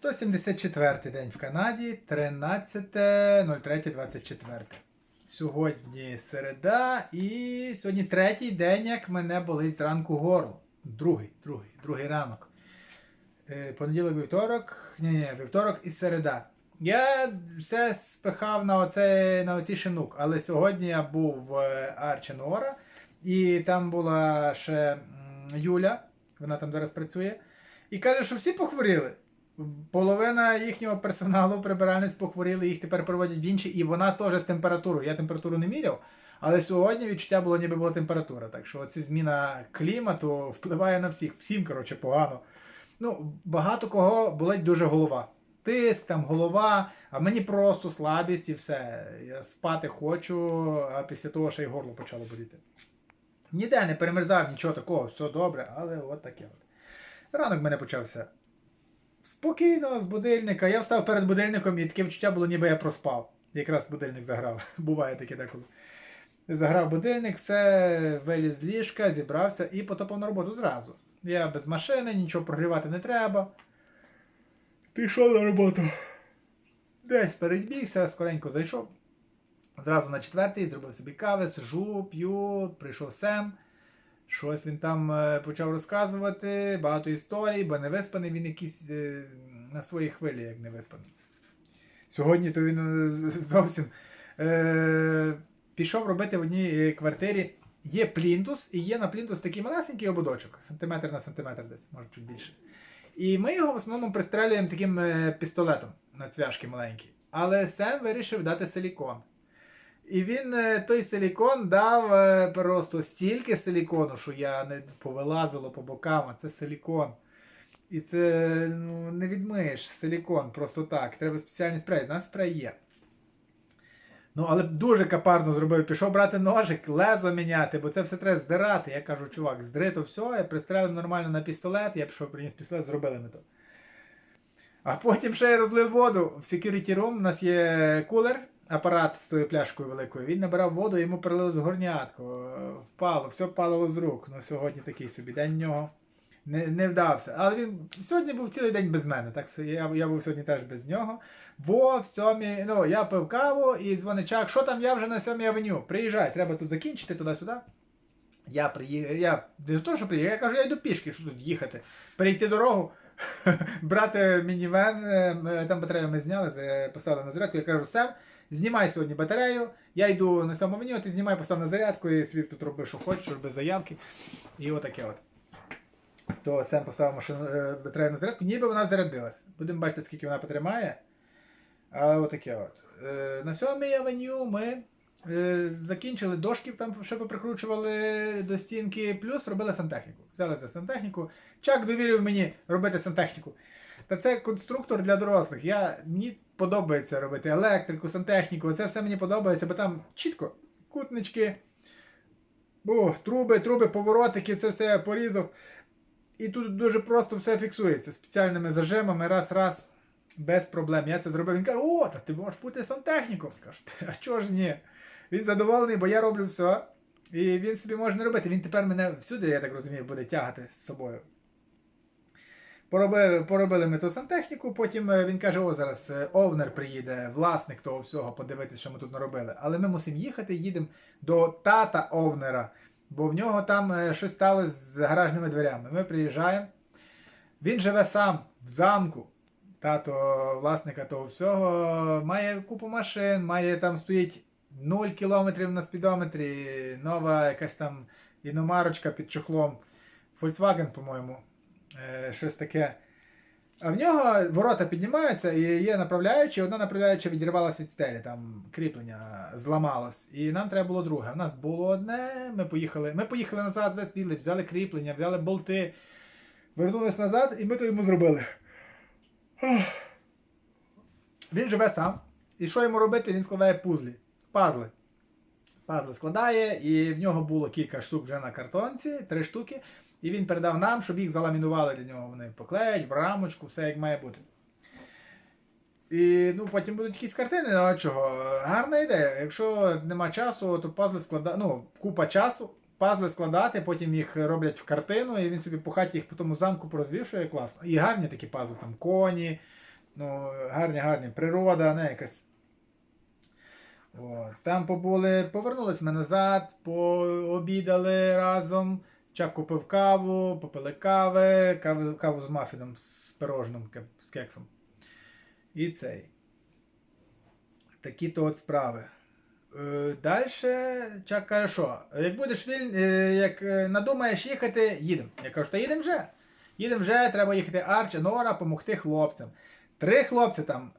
174 день в Канаді, 13.03.24. Сьогодні середа і сьогодні третій день, як мене болить зранку горло. Другий, другий, другий ранок. Е, Понеділок, вівторок, ні, ні, вівторок і середа. Я все спихав на, оце, на оці шинук, але сьогодні я був в Арченора, і там була ще Юля, вона там зараз працює, і каже, що всі похворіли. Половина їхнього персоналу прибиральниць похворіли, їх тепер проводять в інші, і вона теж з температурою. Я температуру не міряв, але сьогодні відчуття було, ніби була температура. Так що оці зміна клімату впливає на всіх. Всім, коротше, погано. Ну, багато кого болить дуже голова. Тиск, там голова, а мені просто слабість і все. Я спати хочу, а після того ще й горло почало боліти. Ніде не перемерзав, нічого такого, все добре, але от таке от. Ранок в мене почався спокійно, з будильника. Я встав перед будильником і таке відчуття було, ніби я проспав. Якраз будильник заграв. Буває таке деколи. Заграв будильник, все, виліз з ліжка, зібрався і потопав на роботу зразу. Я без машини, нічого прогрівати не треба. Ти йшов на роботу. Десь передбігся, скоренько зайшов. Зразу на четвертий зробив собі кави, сижу, п'ю, прийшов Сем. Щось він там е, почав розказувати, багато історій, бо не виспаний він якийсь е, на своїй хвилі, як не виспаний. Сьогодні то він е, зовсім е, пішов робити в одній квартирі. Є плінтус, і є на плінтус такий малесенький ободочок, сантиметр на сантиметр десь, може чуть більше. І ми його в основному пристрелюємо таким пістолетом на цвяшки маленькі. Але Сем вирішив дати силікон. І він е, той силікон дав е, просто стільки силікону, що я не повилазило по бокам, а це силікон. І це ну, не відмиєш силікон просто так. Треба спеціальний спрей. У нас спрей є. Ну, але дуже капарно зробив. Пішов брати ножик, лезо міняти, бо це все треба здирати. Я кажу, чувак, здри то все, я пристрелив нормально на пістолет, я пішов приніс пістолет, зробили ми то. А потім ще я розлив воду в security room. У нас є кулер, апарат з тою пляшкою великою. Він набирав воду, йому перелили з горнятку. е, Впало, все падало з рук. Ну, сьогодні такий собі день нього не, не вдався. Але він сьогодні був цілий день без мене. Так я, я був сьогодні теж без нього. Бо в сьомій, ну, я пив каву і дзвонить чак, що там я вже на сьомій авеню. Приїжджай, треба тут закінчити туди-сюди. Я приїхав, я не то, що приїхав, я кажу, я йду пішки, що тут їхати. Перейти дорогу, брати мінівен, е, там батарею ми зняли, поставили на зарядку. Я кажу, Сем, знімай сьогодні батарею, я йду на сьому меню, ти знімай, постав на зарядку і собі тут роби, що хочеш, роби заявки. І отаке от. То Сем поставив машину е, батарею на зарядку, ніби вона зарядилась. Будемо бачити, скільки вона потримає. А отаке от. Е, на сьомій авеню ми е, закінчили дошки, там що прикручували до стінки, плюс робили сантехніку. Взяли за сантехніку. Чак довірив мені робити сантехніку. Та це конструктор для дорослих. Я, мені подобається робити електрику, сантехніку. Це все мені подобається, бо там чітко кутнички, о, труби, труби, поворотики, це все порізав. І тут дуже просто все фіксується спеціальними зажимами, раз, раз, без проблем. Я це зробив. Він каже, о, та ти можеш бути сантехніком. Кажу, а чого ж ні? Він задоволений, бо я роблю все. І він собі може не робити. Він тепер мене всюди, я так розумію, буде тягати з собою. Поробили, поробили ми ту сантехніку, потім е, він каже: о, зараз е, овнер приїде, власник того всього, подивитися, що ми тут наробили. Але ми мусимо їхати, їдемо до тата овнера, бо в нього там е, щось стало з гаражними дверями. Ми приїжджаємо. Він живе сам в замку. Тато власника того всього має купу машин, має там стоїть 0 кілометрів на спідометрі, нова якась там іномарочка під чохлом. Volkswagen, по-моєму, щось таке. А в нього ворота піднімаються і є направляючі, одна направляюча відірвалась від стелі, там кріплення зламалось. І нам треба було друге. У нас було одне, ми поїхали. Ми поїхали назад, весь взяли кріплення, взяли болти, вернулись назад, і ми то йому зробили. Він живе сам. І що йому робити? Він складає пузлі, пазли. Пазли складає, і в нього було кілька штук вже на картонці, три штуки. І він передав нам, щоб їх заламінували для нього. Вони поклеють, в рамочку, все як має бути. І ну, потім будуть якісь картини, ну а чого? Гарна ідея. Якщо нема часу, то пазли складати. Ну, купа часу, пазли складати, потім їх роблять в картину, і він собі по хаті їх по тому замку порозвішує класно. І гарні такі пазли, там коні, Ну, гарні, гарні. Природа, не якась. От. Там побули, повернулись ми назад, пообідали разом. Чак купив каву, попили кави, каву, каву з мафіном, з пирожним, з кексом. І цей. Такі то от справи. Е, Далі Чак каже, що як будеш вільний, е, як е, надумаєш їхати, їдемо. Я кажу, та їдемо вже. Їдемо вже, треба їхати Арч, Нора, допомогти хлопцям. Три хлопці там: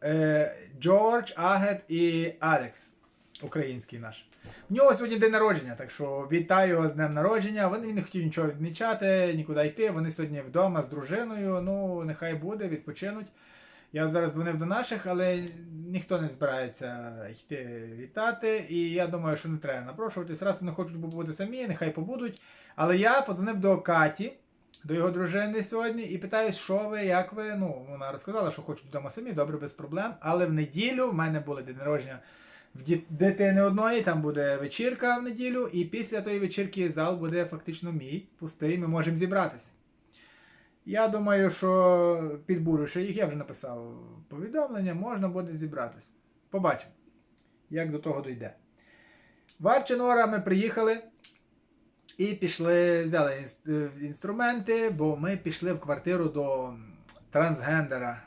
Джордж, Агет і Алекс, український наш. В нього сьогодні день народження, так що вітаю його з днем народження. Вони він не хотів нічого відмічати, нікуди йти. Вони сьогодні вдома з дружиною. Ну, нехай буде, відпочинуть. Я зараз дзвонив до наших, але ніхто не збирається йти вітати. І я думаю, що не треба напрошуватись. Раз вони хочуть побути самі, нехай побудуть. Але я подзвонив до Каті, до його дружини сьогодні, і питаю, що ви, як ви. Ну, вона розказала, що хочуть вдома самі, добре, без проблем. Але в неділю в мене буде день народження в дитини одної, там буде вечірка в неділю, і після тої вечірки зал буде фактично мій, пустий, ми можемо зібратися. Я думаю, що підбуривши їх, я вже написав повідомлення, можна буде зібратися. Побачимо, як до того дійде. В Арченора ми приїхали і пішли, взяли інс- інструменти, бо ми пішли в квартиру до трансгендера.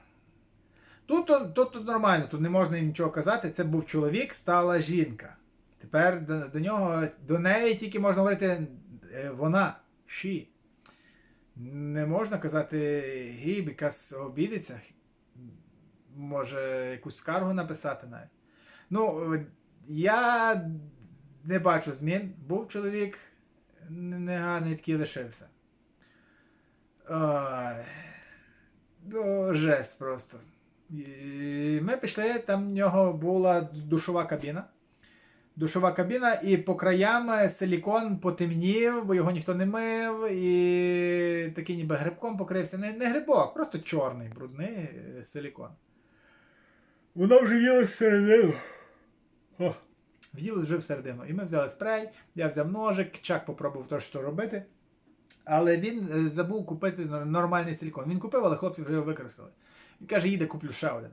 Тут, тут, тут нормально, тут не можна нічого казати. Це був чоловік, стала жінка. Тепер до, до нього, до неї тільки можна говорити е, вона, she. Не можна казати he, because обідеться. Може, якусь скаргу написати навіть. Ну, е, я не бачу змін. Був чоловік негарний такий лишився. Ну, жесть просто. Ми пішли, там в нього була душова кабіна. Душова кабіна, і по краям силікон потемнів, бо його ніхто не мив, і такий ніби грибком покрився. Не, не грибок, просто чорний, брудний е, силікон. Воно вже їла всередину. В'їли вже всередину. І ми взяли спрей, я взяв ножик, чак попробував то, що робити. Але він е, забув купити нормальний силікон. Він купив, але хлопці вже його використали. Він каже, їде, куплю ще один.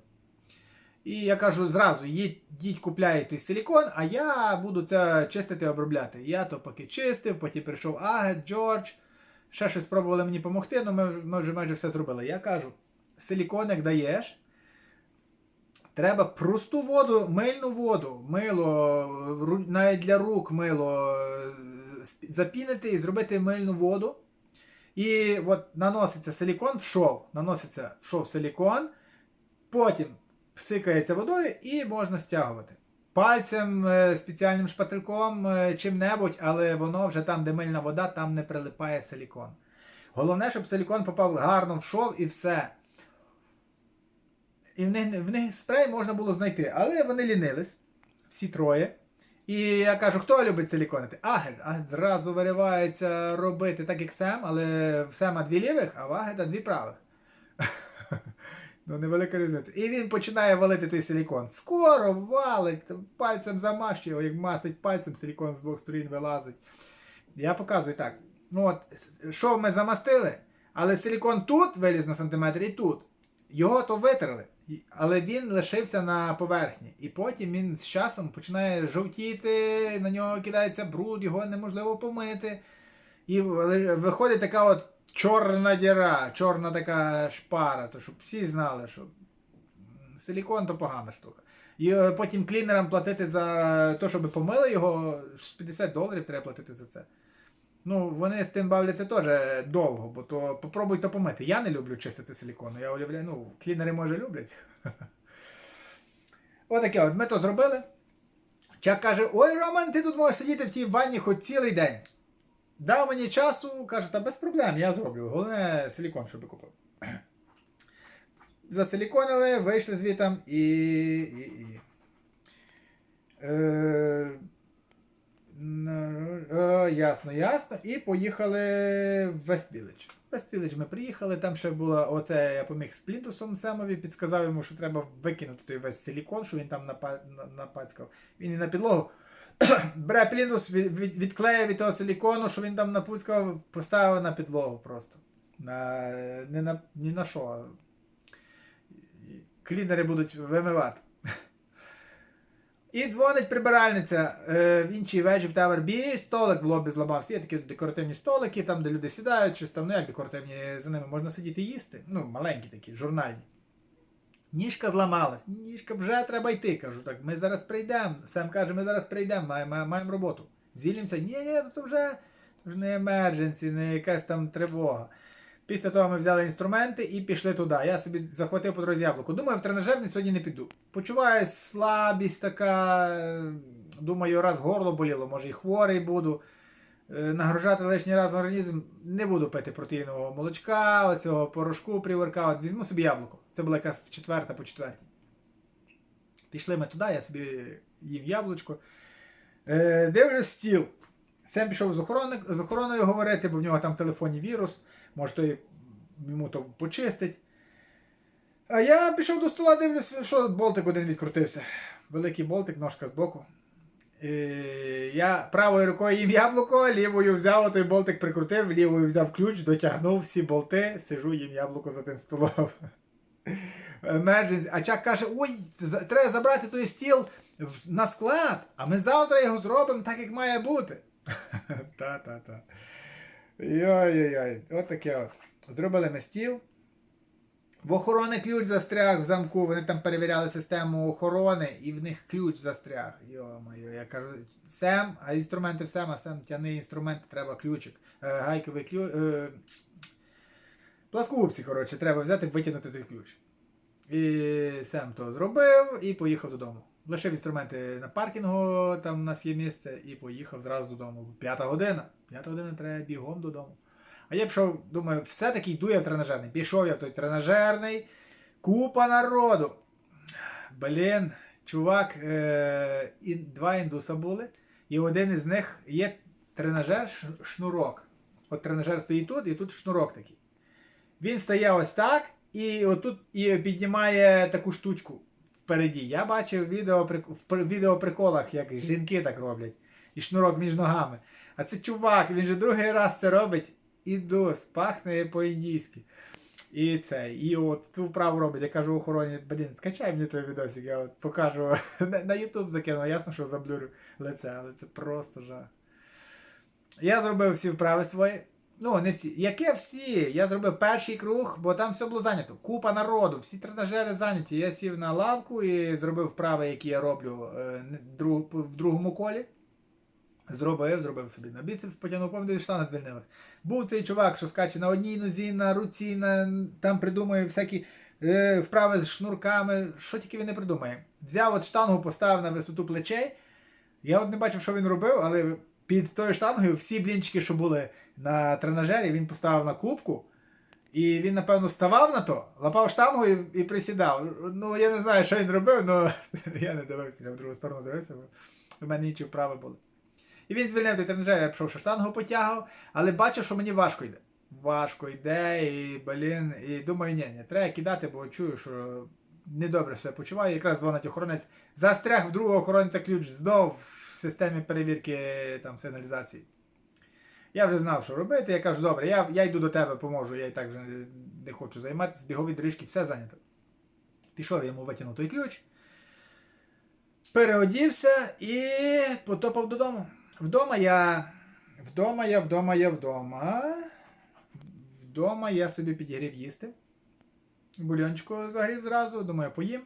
І я кажу зразу, їдь, купляй той силікон, а я буду це чистити обробляти. Я то поки чистив, потім прийшов Агет, Джордж, ще щось спробували мені допомогти, але ми, ми вже майже все зробили. Я кажу, силікон як даєш, треба просту воду, мильну воду, мило, навіть для рук мило е, запінити і зробити мильну воду. І от наноситься силікон в шов, наноситься в шов силікон, потім псикається водою і можна стягувати. Пальцем, е, спеціальним шпательком, е, чим-небудь, але воно вже там, де мильна вода, там не прилипає силікон. Головне, щоб силікон попав гарно в шов і все. І в них, в них спрей можна було знайти, але вони лінились, всі троє. І я кажу, хто любить силіконити? Агет, агет зразу виривається робити так, як Сем, але в Сема дві лівих, а в Агета дві правих. Ну, невелика різниця. І він починає валити той силікон. Скоро валить, пальцем замащує, як масить пальцем, силікон з двох сторін вилазить. Я показую так. Ну от, що ми замастили, але силікон тут виліз на сантиметр і тут. Його то витерли, але він лишився на поверхні. І потім він з часом починає жовтіти, на нього кидається бруд, його неможливо помити. І виходить така от чорна діра, чорна така шпара, то щоб всі знали, що силікон то погана штука. І е, потім клінерам платити за те, щоб помили його, ж 50 доларів треба платити за це. Ну, вони з тим бавляться теж довго, бо то попробуй то помити. Я не люблю чистити силікон. Я уявляю, ну, клінери може люблять. Отаке от. Ми то зробили. Чак каже: Ой, Роман, ти тут можеш сидіти в тій ванні хоч цілий день. Дав мені часу, каже, та без проблем, я зроблю. Головне силікон, щоб купив. Засиліконили, вийшли звітом і. і, і. Е, е, ясно, ясно. І поїхали в Вествіледж. В ми приїхали, там ще було оце, я поміг з плінтусом Семові, підсказав йому, що треба викинути той весь силікон, що він там напа- напацькав. Він і на підлогу бере плінтус, від, від, від того силікону, що він там напуцькав, поставив на підлогу просто. На, не на, ні на що. Клінери будуть вимивати. І дзвонить прибиральниця е, в іншій вежі в Tower B, столик в лобі зламався. Є такі декоративні столики, там, де люди сідають, щось там, ну як декоративні, за ними можна сидіти і їсти. Ну, маленькі такі, журнальні. Ніжка зламалась. Ніжка вже треба йти. Кажу, так, ми зараз прийдемо. Сем каже, ми зараз прийдемо, маємо, маємо роботу. Зілімося, ні, ні, то вже, то ж не емердженсі, не якась там тривога. Після того ми взяли інструменти і пішли туди. Я собі захватив по дорозі яблуко. Думаю, в тренажерний сьогодні не піду. Почуваю слабість така. е, Думаю, раз горло боліло, може і хворий буду. Е, Нагружати лишній раз в організм не буду пити протеїнового молочка, оцього порошку pre-workout. Візьму собі яблуко. Це була якась четверта по четвертій. Пішли ми туди, я собі їв яблучко. Е, дивлюсь стіл. Сем пішов з, охорони, з охороною говорити, бо в нього там в телефоні вірус. Може, той йому то почистить. А я пішов до стола, дивлюся, що болтик один відкрутився. Великий болтик, ножка збоку. І я правою рукою їм яблуко, лівою взяв той болтик, прикрутив, лівою взяв ключ, дотягнув всі болти, сижу їм яблуко за тим столом. Emergency. А Чак каже: ой, треба забрати той стіл на склад, а ми завтра його зробимо так, як має бути. Та-та-та. Йой-йой-йой, от таке от. Зробили ми стіл. В охорони ключ застряг в замку, вони там перевіряли систему охорони, і в них ключ застряг. Йо-моє, я кажу, Сем, а інструменти в Сема, Сем, тяни інструменти, треба ключик. Е, гайковий ключ. Е, пласкогубці, коротше, треба взяти, витягнути той ключ. І Сем то зробив і поїхав додому. Лишив інструменти на паркінгу, там у нас є місце, і поїхав зразу додому. П'ята година. П'ята година треба бігом додому. А я пішов, думаю, все-таки йду я в тренажерний. Пішов я в той тренажерний, купа народу. Блін, чувак, е- два індуса були, і один із них є тренажер-шнурок. От тренажер стоїть тут, і тут шнурок такий. Він стає ось так, і отут і піднімає таку штучку впереді. Я бачив відео, в пр- відеоприколах, як жінки так роблять. І шнурок між ногами. А це чувак, він же другий раз це робить. Ідус, пахне по-індійськи. І це, і от цю вправу робить. Я кажу охороні, блін, скачай мені той відосик, я от покажу. На, YouTube закину, ясно, що заблюрю лице, але це просто жах. Я зробив всі вправи свої. Ну, не всі. Яке всі? Я зробив перший круг, бо там все було зайнято. Купа народу, всі тренажери зайняті. Я сів на лавку і зробив вправи, які я роблю е, в другому колі. Зробив, зробив собі на біцепс, потягнув, пам'ятаю, штана звільнилась. Був цей чувак, що скаче на одній нозі, на руці, на, там придумує всякі е, вправи з шнурками, що тільки він не придумає. Взяв от штангу, поставив на висоту плечей. Я от не бачив, що він робив, але під тою штангою всі блінчики, що були на тренажері, він поставив на кубку. І він, напевно, ставав на то, лапав штангу і, і присідав. Ну, я не знаю, що він робив, але я не дивився, я в другу сторону дивився, бо в мене інші вправи були. І він звільнив той тренажер, я пішов, що штангу потягав, але бачу, що мені важко йде. Важко йде, і блін, і думаю, ні, ні, треба кидати, бо чую, що недобре себе почуваю. Якраз дзвонить охоронець. Застряг в другого охоронця ключ здов в системі перевірки там, сигналізації. Я вже знав, що робити. Я кажу, добре, я, я йду до тебе, поможу, я і так вже не, хочу займатися, бігові доріжки, все зайнято. Пішов я йому витягнув той ключ, переодівся і потопав додому. Вдома я. Вдома я, вдома я, вдома. Вдома я собі підігрів їсти. Бульончику загрів зразу, думаю, поїм.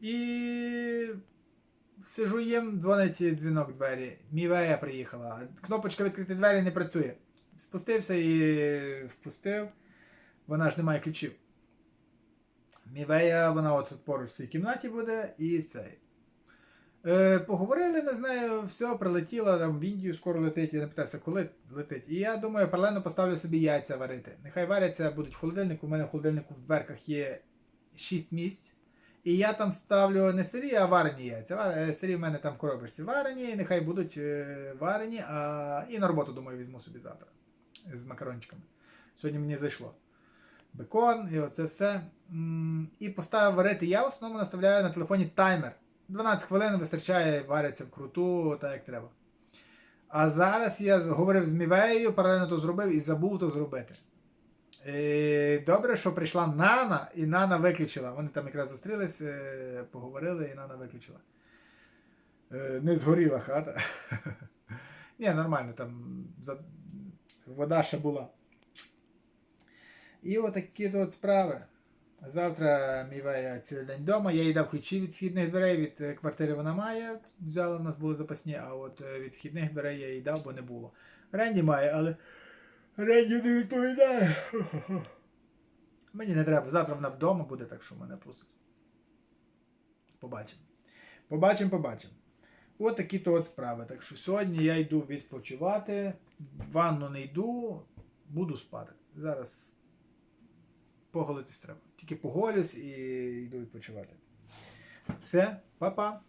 І сижу їм, дзвонить дзвінок двері. Мівея приїхала. Кнопочка відкрити двері не працює. Спустився і впустив. Вона ж не має ключів. Мівея, вона от поруч в цій кімнаті буде, і цей. Е, поговорили ми з нею, все, прилетіла там в Індію, скоро летить. Я не питався, коли летить. І я думаю, паралельно поставлю собі яйця варити. Нехай варяться, будуть в холодильнику. У мене в холодильнику в дверках є 6 місць. І я там ставлю не сирі, а варені яйця. Е, Сирі в мене там в коробочці варені, нехай будуть е, варені, а і на роботу, думаю, візьму собі завтра з макарончиками. Сьогодні мені зайшло. Бекон і оце все. І поставив варити. Я в основному наставляю на телефоні таймер. 12 хвилин вистачає, варяться вкруту, так як треба. А зараз я говорив з Мівеєю, паралельно то зробив і забув то зробити. Е, добре, що прийшла Нана, і Нана виключила. Вони там якраз зустрілись, е, поговорили, і Нана виключила. Е, не згоріла хата. Ні, нормально, там вода ще була. І отакі от справи. Завтра Мівея цілий день вдома. Я їй дав ключі від вхідних дверей, від квартири вона має. Взяла, у нас були запасні, а от від вхідних дверей я їй дав, бо не було. Ренді має, але Ренді не відповідає. Мені не треба. Завтра вона вдома буде, так що мене пустить. Побачимо. Побачимо, побачимо. От такі то от справи. Так що сьогодні я йду відпочивати, в ванну не йду, буду спати. Зараз поголитись треба. Тільки поголюсь і йду відпочивати. Все, па-па.